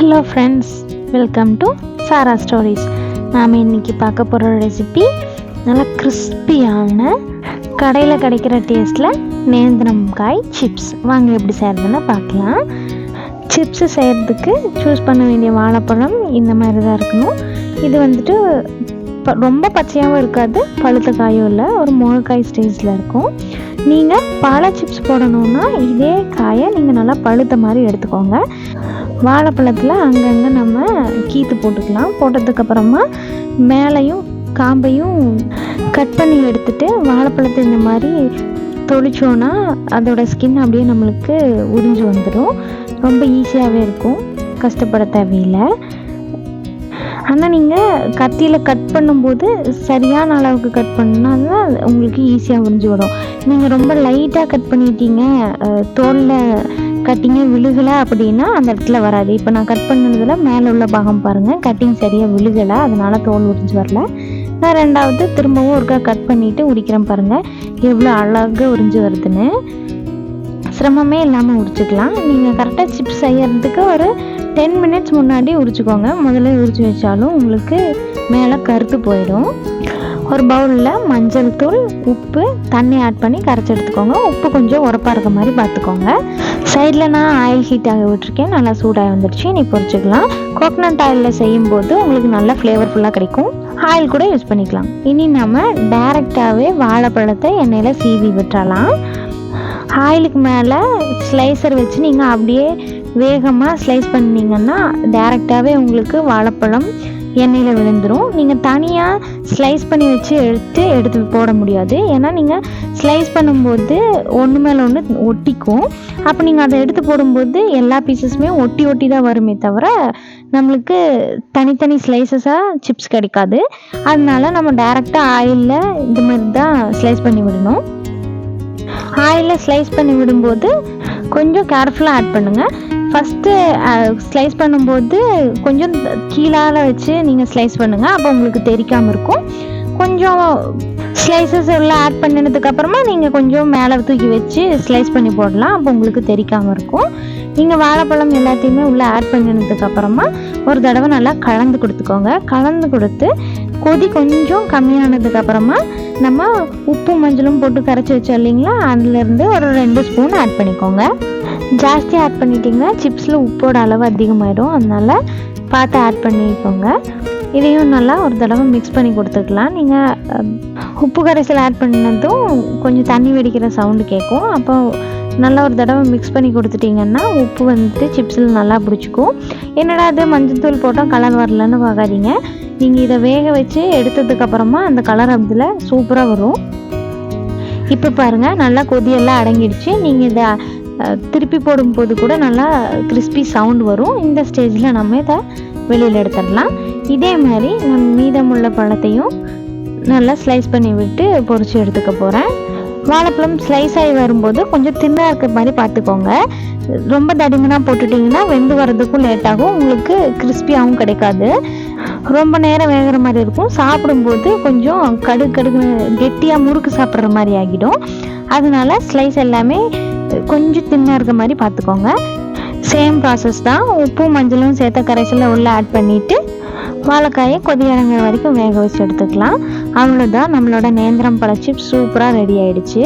Hello friends welcome to Sara stories நாம் இன்றைக்கி பார்க்க போகிற ரெசிபி நல்லா கிறிஸ்பியான கடையில் கிடைக்கிற டேஸ்ட்டில் நேந்திரம் காய் சிப்ஸ் வாங்க எப்படி செய்கிறதுன்னு பார்க்கலாம். சிப்ஸு செய்கிறதுக்கு சூஸ் பண்ண வேண்டிய வாழைப்பழம் இந்த மாதிரி தான் இருக்கணும். இது வந்துட்டு ப- ரொம்ப பச்சையாகவும் இருக்காது பழுத்த காயும் இல்லை ஒரு முகக்காய் ஸ்டேஜில் இருக்கும். நீங்கள் பழ சிப்ஸ் போடணுன்னா இதே காயை நீங்கள் நல்லா பழுத்த மாதிரி எடுத்துக்கோங்க. வாழைப்பழத்தில் அங்கங்கே நம்ம கீத்து போட்டுக்கலாம். போட்டதுக்கப்புறமா மேலேயும் காம்பையும் கட் பண்ணி எடுத்துட்டு வாழைப்பழத்தை இந்த மாதிரி தொளிச்சோன்னா அதோட ஸ்கின் அப்படியே நம்மளுக்கு உறிஞ்சு வந்துடும் ரொம்ப ஈஸியாகவே இருக்கும். கஷ்டப்பட தேவையில்லை. ஆனால் நீங்கள் கத்தியில் கட் பண்ணும்போது சரியான அளவுக்கு கட் பண்ணால் தான் உங்களுக்கு ஈஸியாக உறிஞ்சு வரும். நீங்கள் ரொம்ப லைட்டாக கட் பண்ணிட்டீங்க தோலில் கட்டிங்கே விழுகலை அப்படின்னா அந்த இடத்துல வராது. இப்போ நான் கட் பண்ணதில் மேலே உள்ள பாகம் பாருங்கள் கட்டிங் சரியாக விழுகலை அதனால் தோல் உறிஞ்சு வரல. நான் ரெண்டாவது திரும்பவும் ஒருக்கா கட் பண்ணிவிட்டு உரிக்கிறேன் பாருங்கள் எவ்வளோ அழகாக உறிஞ்சு வருதுன்னு. சிரமமே இல்லாமல் உரிச்சுக்கலாம். நீங்கள் கரெக்டாக சிப்ஸ் செய்யறதுக்கு ஒரு டென் மினிட்ஸ் முன்னாடி உரிச்சுக்கோங்க. முதல்ல உரிச்சு வச்சாலும் உங்களுக்கு மேலே கருத்து போயிடும். ஒரு பவுலில் மஞ்சள் தூள் உப்பு தண்ணி ஆட் பண்ணி கரைச்சி எடுத்துக்கோங்க. உப்பு கொஞ்சம் உரப்பாக இருக்க மாதிரி பார்த்துக்கோங்க. சைடில் நான் ஆயில் ஹீட் ஆக விட்டுருக்கேன். நல்லா சூடாகி வந்துடுச்சு. நீ பொறிச்சிக்கலாம். கோகனட் ஆயிலில் செய்யும்போது உங்களுக்கு நல்லா ஃப்ளேவர்ஃபுல்லாக கிடைக்கும். ஆயில் கூட யூஸ் பண்ணிக்கலாம். இனி நம்ம டைரெக்டாகவே வாழைப்பழத்தை எண்ணெயில் சீவி விட்டுறலாம். ஆயிலுக்கு மேலே ஸ்லைசர் வச்சு நீங்கள் அப்படியே வேகமாக ஸ்லைஸ் பண்ணிங்கன்னா டேரெக்டாகவே உங்களுக்கு வாழைப்பழம் எண்ணெயில் விழுந்துடும் நீங்கள் தனியாக ஸ்லைஸ் பண்ணி வச்சு எடுத்து எடுத்து போட முடியாது. ஏன்னா நீங்கள் ஸ்லைஸ் பண்ணும்போது ஒன்று மேலே ஒன்று ஒட்டிக்கும். அப்போ நீங்கள் அதை எடுத்து போடும்போது எல்லா பீசஸுமே ஒட்டி ஒட்டி தான் வருமே தவிர நம்மளுக்கு தனித்தனி ஸ்லைசஸாக சிப்ஸ் கிடைக்காது. அதனால நம்ம டேரெக்டாக ஆயிலில் இந்த மாதிரி தான் ஸ்லைஸ் பண்ணி விடணும். ஆயிலில் ஸ்லைஸ் பண்ணி விடும்போது கொஞ்சம் கேர்ஃபுல்லாக ஆட் பண்ணுங்கள் ஃபஸ்ட்டு ஸ்லைஸ் uh, பண்ணும்போது கொஞ்சம் கீழால் வச்சு நீங்கள் ஸ்லைஸ் பண்ணுங்கள் அப்போ உங்களுக்கு தெரிக்காமல் இருக்கும். கொஞ்சம் ஸ்லைசஸ் எல்லாம் ஆட் பண்ணினதுக்கப்புறமா நீங்கள் கொஞ்சம் மேலே தூக்கி வச்சு ஸ்லைஸ் பண்ணி போடலாம். அப்போ உங்களுக்கு தெரிக்காமல் இருக்கும். நீங்கள் வாழைப்பழம் எல்லாத்தையுமே உள்ளே ஆட் பண்ணினதுக்கப்புறமா ஒரு தடவை நல்லா கலந்து கொடுத்துக்கோங்க. கலந்து கொடுத்து கொதி கொஞ்சம் கம்மியானதுக்கப்புறமா நம்ம உப்பு மஞ்சளும் போட்டு கரைச்சி வச்சோம் இல்லைங்களா? அதுலேருந்து ஒரு ரெண்டு ஸ்பூன் ஆட் பண்ணிக்கோங்க. ஜாஸ்தி ஆட் பண்ணிட்டீங்கன்னா சிப்ஸில் உப்போட அளவு அதிகமாயிடும். அதனால் பார்த்து ஆட் பண்ணிக்கோங்க. இதையும் நல்லா ஒரு தடவை மிக்ஸ் பண்ணி கொடுத்துக்கலாம். நீங்கள் உப்பு கரைசல் ஆட் பண்ணதும் கொஞ்சம் தண்ணி வெடிக்கிற சவுண்டு கேட்கும். அப்போ நல்லா ஒரு தடவை மிக்ஸ் பண்ணி கொடுத்துட்டிங்கன்னா உப்பு வந்துட்டு சிப்ஸில் நல்லா பிடிச்சிக்கும். என்னடா அது மஞ்சள்தூள் போட்டால் கலர் வரலன்னு பார்க்காதீங்க. நீங்கள் இதை வேக வச்சு எடுத்ததுக்கப்புறமா அந்த கலர் அதில் சூப்பராக வரும். இப்போ பாருங்கள் நல்லா கொதியெல்லாம் அடங்கிடுச்சு. நீங்கள் இதை திருப்பி போடும்போது கூட நல்லா கிறிஸ்பி சவுண்ட் வரும். இந்த ஸ்டேஜில் நம்ம இதை வெளியில் எடுத்துடலாம். இதே மாதிரி நம் மீதமுள்ள பழத்தையும் நல்லா ஸ்லைஸ் பண்ணி விட்டு பொரிச்சு எடுத்துக்க போகிறேன் வாழைப்பழம் ஸ்லைஸ் ஆகி வரும்போது கொஞ்சம் தின்னாக இருக்கிற மாதிரி பார்த்துக்கோங்க. ரொம்ப தடிமனாக போட்டுட்டிங்கன்னா வெந்து வர்றதுக்கும் லேட் ஆகும். உங்களுக்கு கிறிஸ்பியாகவும் கிடைக்காது. ரொம்ப நேரம் வேகிற மாதிரி இருக்கும். சாப்பிடும்போது கொஞ்சம் கடு கடுகு கெட்டியாக முறுக்கு சாப்பிட்ற மாதிரி ஆகிடும். அதனால ஸ்லைஸ் எல்லாமே கொஞ்சம் தின்னாக இருக்க மாதிரி பார்த்துக்கோங்க. சேம் ப்ராசஸ் தான். உப்பும் மஞ்சளும் சேர்த்த கரைசலில் உள்ளே ஆட் பண்ணிவிட்டு வாழைக்காயை கொதி இறங்குற வரைக்கும் வேக வச்சு எடுத்துக்கலாம். அவ்வளோதான் நம்மளோட நேந்திரம் பழ சிப்ஸ் சூப்பராக ரெடி ஆயிடுச்சு.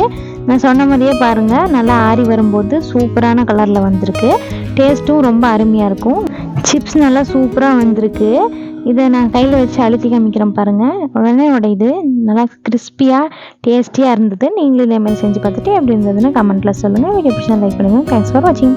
நான் சொன்ன மாதிரியே பாருங்கள் நல்லா ஆறி வரும்போது சூப்பரான கலரில் வந்திருக்கு. டேஸ்ட்டும் ரொம்ப அருமையாக இருக்கும். சிப்ஸ் நல்லா சூப்பராக வந்திருக்கு. இதை நான் கையில் வச்சு அழுத்தி காமிக்கிறேன் பாருங்கள் உடனே உடையுது நல்லா கிறிஸ்பியாக டேஸ்டியாக இருந்தது. நீங்களும் இதே மாதிரி செஞ்சு பார்த்துட்டு எப்படி இருந்ததுன்னு கமெண்ட்டில் சொல்லுங்கள் வீடியோ பிடிச்சா லைக் பண்ணுங்கள் தேங்க்ஸ் ஃபார் வாட்சிங்